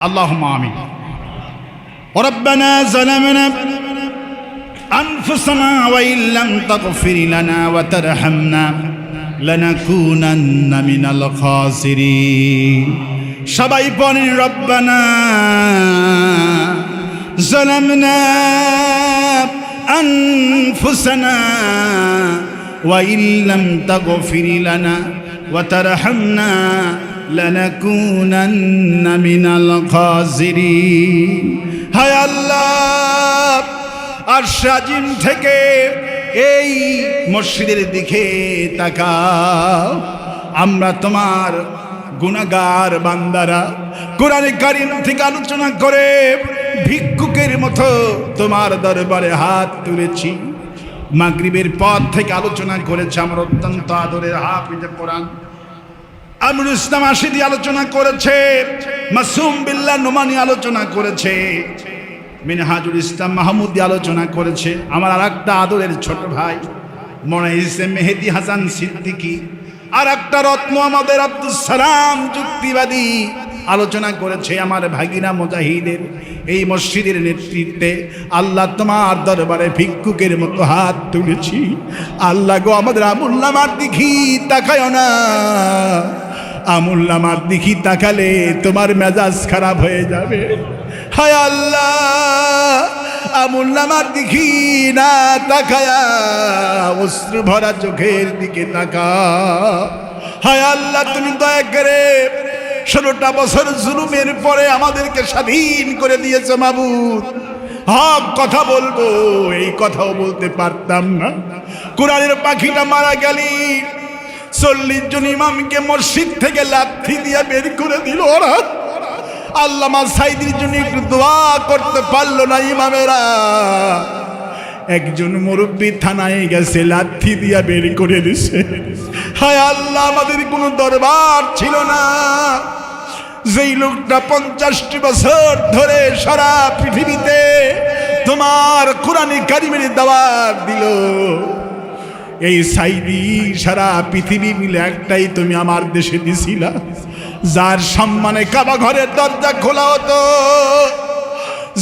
اللهم آمين وربنا ظلمنا أنفسنا وإن لم تغفر لنا وترحمنا لنكونن من الخاسرين সবাই পড়েন রব্বানা ظلمنا أنفسنا وإن لم تغفر لنا وترحمنا لنكونن من الخاسرين হায় আল্লাহ আর সাজিম থেকে এই মসজিদের দিকে তাকাও আমরা তোমার গুণাগার বান্দারা কোরআনে কারিম থেকে আলোচনা করে ভিক্ষুকের মতো তোমার দরবারে হাত তুলেছি মাগরিবের পর থেকে আলোচনা করেছে আমার অত্যন্ত আদরের হাফিজে কোরআন আমরুল ইসলাম আশিদি আলোচনা করেছে, মাসুম বিল্লাহ নোমানি আলোচনা করেছে, মিনহাজুল ইসলাম মাহমুদি আলোচনা করেছে। আমার আর একটা আদরের ছোট ভাই, মনে ইসে মেহেদি হাসান সিদ্দিকি। আর একটা রত্ন আমাদের আব্দুল সালাম যুক্তিবাদী আলোচনা করেছে আমার ভাগিনা মুজাহিদের এই মসজিদের নেতৃত্বে। আল্লাহ তোমার দরবারে ভিক্ষুকের মতো হাত তুলেছি। আল্লাহ গো আমাদের আমুল্লামার দিঘি তাকায় না। আমুল্লামার দিঘি তাকালে তোমার মেজাজ খারাপ হয়ে যাবে। হায় আল্লাহ, আমুল্লামার দিঘি না তাকায়া অশ্রু ভরা চোখের দিকে তাকা হায় আল্লাহ, তুমি দয়া করে ষোলোটা বছর জুলুমের পরে আমাদেরকে স্বাধীন করে দিয়েছে মাবুদ। হক কথা বলব, এই কথাও বলতে পারতাম না। কোরআনের পাখিটা মারা গেলি চল্লিশ জন ইমামকে মসজিদ থেকে লাথি দিয়ে বের করে দিল ওরা। আল্লামা সাইদির জন্য একটু দোয়া করতে পারল না ইমামেরা। একজন মুরব্বী থানায় গেছে লাথি দিয়া বের করে দিছে। হায় আল্লাহ, আমাদের কোনো দরবার ছিল না। যেই লোকটা পঞ্চাশটি বছর ধরে সারা পৃথিবীতে তোমার কোরআনে কারিমের দাওয়াত দিল। এই সাইদি সারা পৃথিবী মিলে একটাই তুমি আমার দেশে দিছিলা। যার সম্মানে কাবা ঘরের দরজা খোলা হতো।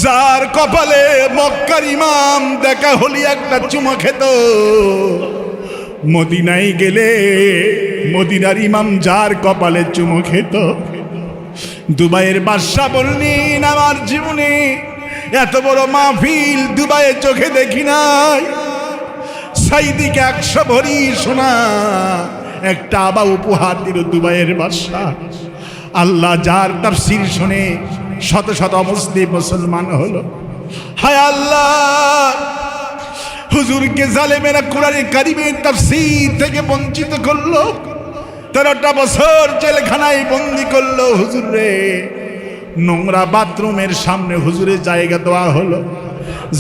যার কপালে মক্কার ইমাম দেখা হলি একটা চুমো খেত। মদিনায় গেলে মদিনার ইমাম যার কপালে চুমো খেত। দুবাইয়ের বাদশা বললেন, আমার জীবনে এত বড় মাহফিল দুবাইয়ে চোখে দেখি নাই। সাইদিকে একশো ভরি শোনা একটা আবা উপহার দিল দুবাইয়ের বাদশা আল্লাহ যার তার শির শুনে শত শত মুসলিম মুসলমান হলো। হায় আল্লাহ, হুজুরকে জালেমেরা কোরআনে কারিমের তাফসীর থেকে বঞ্চিত করল। তেরোটা বছর জেলখানায় বন্দি করল হুজুর রে। নোংরা বাথরুমের সামনে হুজুরের জায়গা দেওয়া হলো।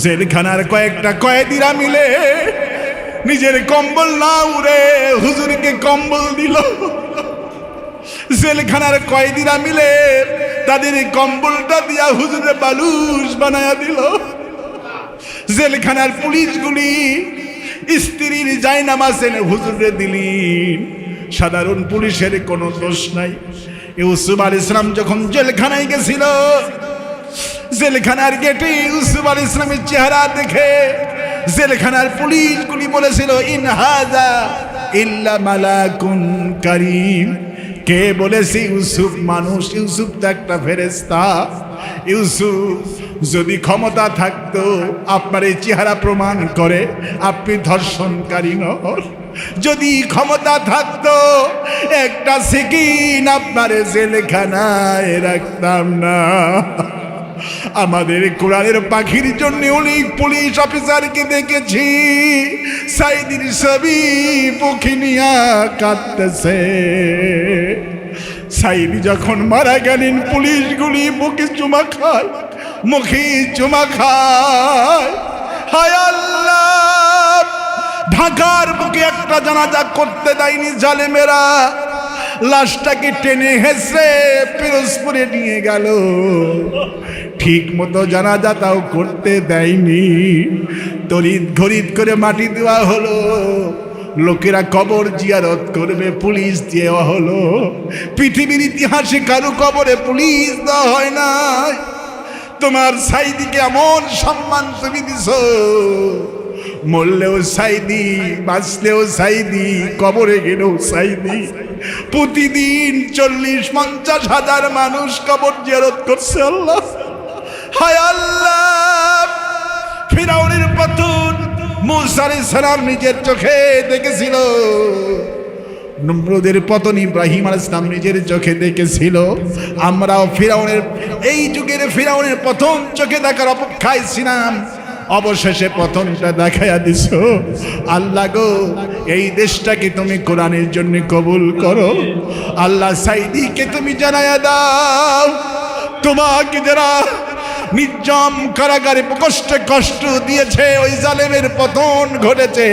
জেলখানার কয়েকটা কয়েদিরা মিলে নিজের কম্বল না উড়ে হুজুরকে কম্বল দিল। জেলখানার কয়েদিরা মিলে তাদের কম্বলটা দিয়া হুজুরে বালুস বানায়া দিল। জেলখানার পুলিশগুলি স্ত্রীর জায়নামাজ এনে হুজুরে দিলেন। সাধারণ পুলিশের কোনো দোষ নাই। ইউসুফ আল ইসলাম যখন জেলখানায় গেছিল, জেলখানার গেটে ইউসুফ আল ইসলামের চেহারা দেখে জেলখানার পুলিশগুলি বলেছিল, ইন হাজা ইল্লা মালাকুন করিম। কে বলেছে, ইউসুফ মানুষ, ইউসুফ তো একটা ফেরেস্তা ইউসুফ, যদি ক্ষমতা থাকতো, আপনার এই চেহারা প্রমাণ করে, আপনি ধর্ষণকারী নর যদি ক্ষমতা থাকতো, একটা সেকিন আপনার জেলখানায় রাখতাম না। আমাদের কোরআনের পাখির জন্য অনেক পুলিশ অফিসারকে দেখেছি। সাইদির ছবি পক্ষী নিয়া কাঁদতেছে। সাইদি যখন মারা গেলেন, পুলিশগুলি মুখে চুমা খায়, মুখে চুমা খায়। ঢাকার বুকে একটা জানাজা করতে দেয়নি জালেমেরা। লাশটাকে টেনে হেসে পিরোজপুরে নিয়ে গেল। ঠিক মতো জানাজা তাও করতে দেয়নি। তরিত ঘরিত করে মাটি দেওয়া হলো। লোকেরা কবর জিয়ারত করবে, পুলিশ দেওয়া হলো। পৃথিবীর ইতিহাসে কারও কবরে পুলিশ দেওয়া হয় না তোমার সাইদিকে এমন সম্মান তুমি দিছ। মরলেও সাইদি, বাঁচলেও সাইদি, কবরে গেলেও সাইদি। প্রতিদিন চল্লিশ, পঞ্চাশ হাজার মানুষ কবর জিয়ারত করছে আল্লাহ। হায় আল্লাহ, ফিরাউনের পতন মুসারি সালাম নিজের চোখে দেখেছিল। নমরুদের পতন ইব্রাহিম আল ইসলাম নিজের চোখে দেখেছিল। আমরাও ফিরাউনের, এই যুগের ফিরাউনের প্রথম চোখে দেখার অপেক্ষায় ছিলাম। অবশেষে পতনটা দেখাইয়া দিছ আল্লাহ গো, এই দেশটাকে তুমি কোরআনের জন্য কবুল করো। আল্লাহ সাইদিকে তুমি জানাইয়া দাও। তোমাকে যারা নির্জম কারাগারে কষ্টে কষ্ট দিয়েছে, ওই জালেমের পতন ঘটেছে।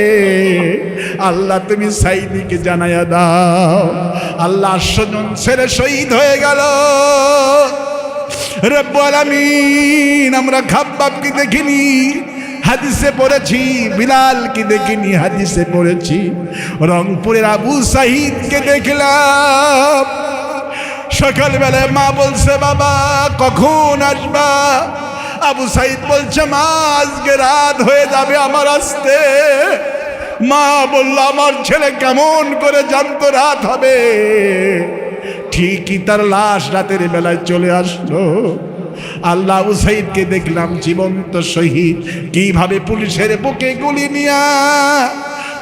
আল্লাহ তুমি সাইদিকে জানাইয়া দাও। আল্লাহ স্বজন ছেড়ে শহীদ হয়ে গেল। রব্বুল আলামিন, আমরা কি দেখিনি, হাদিসে পড়েছি বিলাল কি দেখিনি, হাদিসে পড়েছি। রংপুরের আবু সাহিদকে দেখলাম। সকালবেলায় মা বলছে, বাবা কখন আসবা? আবু সাইদ বলছে, মা, আজকে রাত হয়ে যাবে আমার আসতে। মা বলল, আমার ছেলে কেমন করে জানতো রাত হবে? ঠিকই তার লাশ রাতের বেলায় চলে আসলো। আল্লাহ সাইদকে দেখলাম জীবন্ত শহীদ। কীভাবে পুলিশের বুকে গুলি নিয়া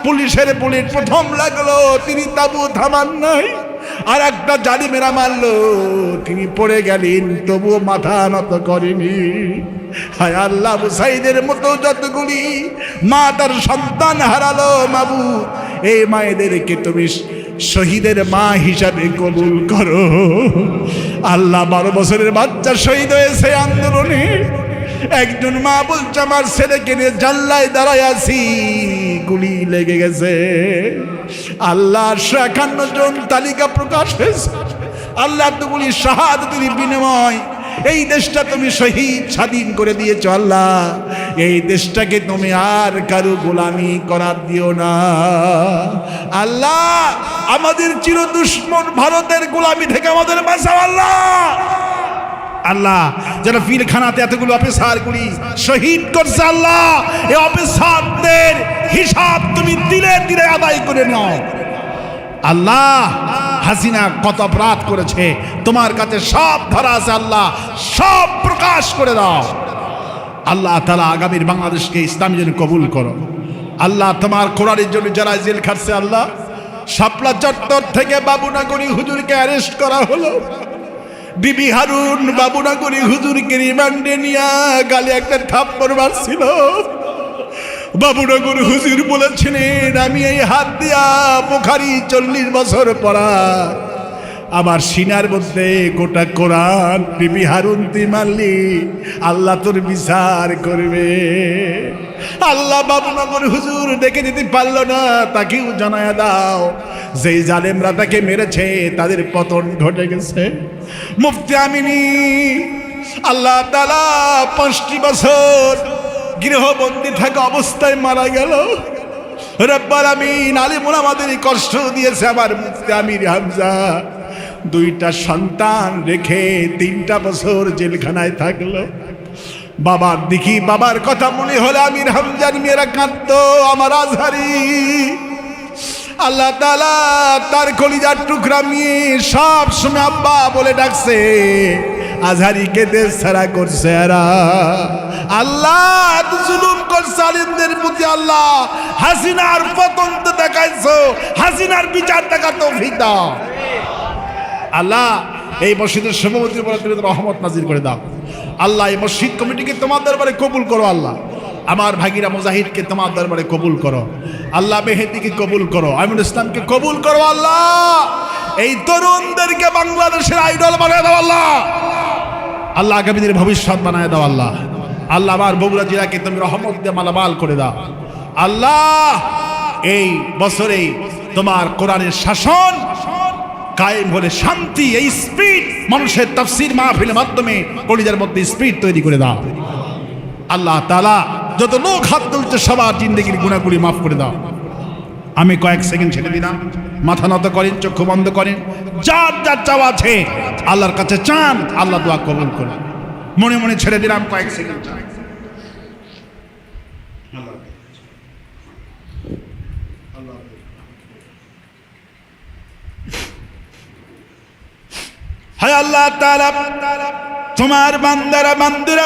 পুলিশের পুলিশ প্রথম লাগল, তিনি তাবু থামান নাই। আর একটা জালি মেরা মারলো, তিনি পড়ে গেলেন, তবুও মাথা নত করেনি। হায় আল্লাহ সাইদের মতো যতগুলি মা তার সন্তান হারালো মাবু, এই মায়েদেরকে তুমি শহীদের মা হিসাবে কবুল করো। আল্লাহ বারো বছরের বাচ্চা শহীদ হয়েছে আন্দোলনে। একজন মা বলছে, আমার ছেলেকে নিয়ে জাল্লায় দাঁড়ায় আছি, গুলি লেগে গেছে। আল্লাহ একান্ন জন তালিকা প্রকাশ হয়েছে। আল্লাহ তুগুলি শাহাদতের বিনিময়। এই দেশটা তুমি শহীদ স্বাধীন করে দিয়েছ আল্লাহ। এই দেশটাকে তুমি আর কারও গোলামি করার দিও না। আল্লাহ, আমাদের চির দুশ্মন ভারতের গোলামি থেকে আমাদের বাঁচাও আল্লাহ। আল্লাহ, যেন ফিরখানাতে এতগুলো অফিসার গুলি শহীদ করছে আল্লাহ। এই অফিসারদের হিসাব তুমি দিলে দিলে আদায় করে নাও। আল্লাহ, হাসিনা কত অপরাধ করেছে, তোমার কাছে সব ধরা আছে আল্লাহ, সব প্রকাশ করে দাও। আল্লাহ তালা আগামীর বাংলাদেশকে ইসলামী জন্য কবুল করো। আল্লাহ তোমার কোরআনের জন্য যারা জেল খাটছে আল্লাহ, শাপলা চত্বর থেকে বাবুনাগরী হুজুরকে অ্যারেস্ট করা হলো। বিবি হারুন বাবুনাগরী হুজুরকে রিমান্ডে নিয়ে গালে একটা থাপ্পড় মারছিল। বাবুনগর হুজুর বলেছিলেন, আমি এই হাত দিয়া পোখারি চল্লিশ বছর পড়া। আমার সিনার মধ্যে গোটা কোরআন, বিবি হারুন তুই মারলি, আল্লাহ তোর বিচার করবে। আল্লাহ বাবুনগর হুজুর ডেকে দিতে পারল না, তাকেও জানায় দাও। যেই জালেমরা তাকে মেরেছে, তাদের পতন ঘটে গেছে। মুফতি আমিনী, আল্লাহ তালা পাঁচটি বছর গৃহবন্দী থাকা অবস্থায় মারা গেল। রব্বার আমিন, আলিমুল আমাদের কষ্ট দিয়েছে আমার মুফতি আমির হামজা। দুইটা সন্তান রেখে তিনটা বছর জেলখানায় থাকল। বাবার দেখি বাবার কথা মনে হলে আমির হামজার মেয়েরা কাঁদত, আমার আজহারি। আল্লাহ তালা তার কলিজার টুকরা মেয়ে সব সময় আব্বা বলে ডাকছে আজহারিকে দেশ ছাড়া করছে এরা। আল্লাহ জুলুম করছে আলিমদের প্রতি আল্লাহ। হাসিনার পতন তো দেখাইছো, হাসিনার বিচার দেখা তো দাও। আল্লাহ, এই মসজিদের সভাপতি বলে তুমি রহমত নাজির করে দাও। আল্লাহ, এই মসজিদ কমিটিকে তোমাদের দরবারে কবুল করো, আল্লাহ। আমার ভাগিরা মুজাহিদকে তোমার দরবারে কবুল করো। আল্লাহ মেহেদিকে কবুল করো, আমিনুল ইসলামকে কবুল করো আল্লাহ। এই তরুণদেরকে বাংলাদেশের আইডল বানিয়ে দাও আল্লাহ। আল্লাহ আগামী দিনের ভবিষ্যৎ বানায় দাও আল্লাহ। আল্লাহ আমার বগুড়া জেলাকে তুমি রহমত দিয়ে মালামাল করে দাও। আল্লাহ, এই বছরেই তোমার কোরআনের শাসন কায়েম হলে শান্তি, এই স্পিড মানুষের তাফসির মাহফিলের মাধ্যমে কলিজার মধ্যে স্পিড তৈরি করে দাও। আল্লাহ তালা যত লোক হাত তুলছে, সবার জিন্দগির গুণাগুলি মাফ করে দাও। আমি কয়েক সেকেন্ড ছেড়ে দিলাম। মাথা নত করেন, চক্ষু বন্ধ করেন। যার যার চাওয়া আছে, আল্লাহর কাছে চান, আল্লাহ দোয়া কবুল করেন। মনে মনে ছেড়ে দিলাম কয়েক সেকেন্ড। হায় আল্লাহ তাআলা, তোমার বান্দারা, বান্দিরা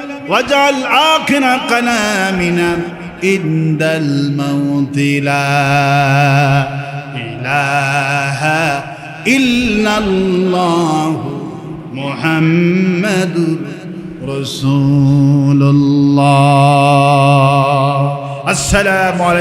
واجعل آخر كلامنا عند الموت لا إله إلا الله محمد رسول الله. السلام عليكم.